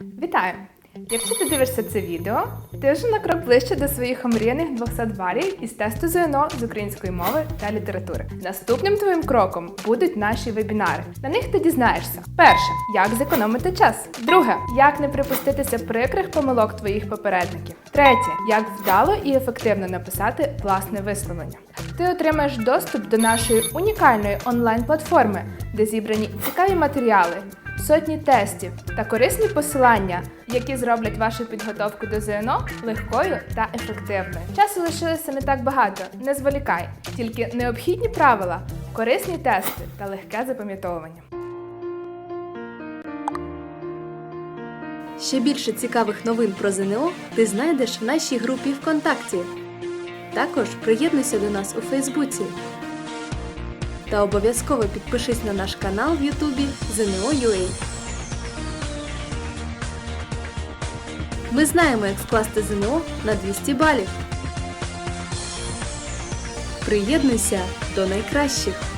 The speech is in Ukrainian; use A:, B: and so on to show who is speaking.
A: Вітаю! Якщо ти дивишся це відео, ти вже на крок ближче до своїх омріяних 200 балів із тесту ЗНО з української мови та літератури. Наступним твоїм кроком будуть наші вебінари. На них ти дізнаєшся: перше, як зекономити час. Друге, як не припуститися прикрих помилок твоїх попередників. Третє, як вдало і ефективно написати власне висловлення. Ти отримаєш доступ до нашої унікальної онлайн-платформи, де зібрані цікаві матеріали, сотні тестів та корисні посилання, які зроблять вашу підготовку до ЗНО легкою та ефективною. Часу лишилося не так багато, не зволікай, тільки необхідні правила, корисні тести та легке запам'ятовування.
B: Ще більше цікавих новин про ЗНО ти знайдеш в нашій групі ВКонтакті. Також приєднуйся до нас у Фейсбуці. Та обов'язково підпишись на наш канал в Ютубі ЗНО.UA. Ми знаємо, як скласти ЗНО на 200 балів. Приєднуйся до найкращих!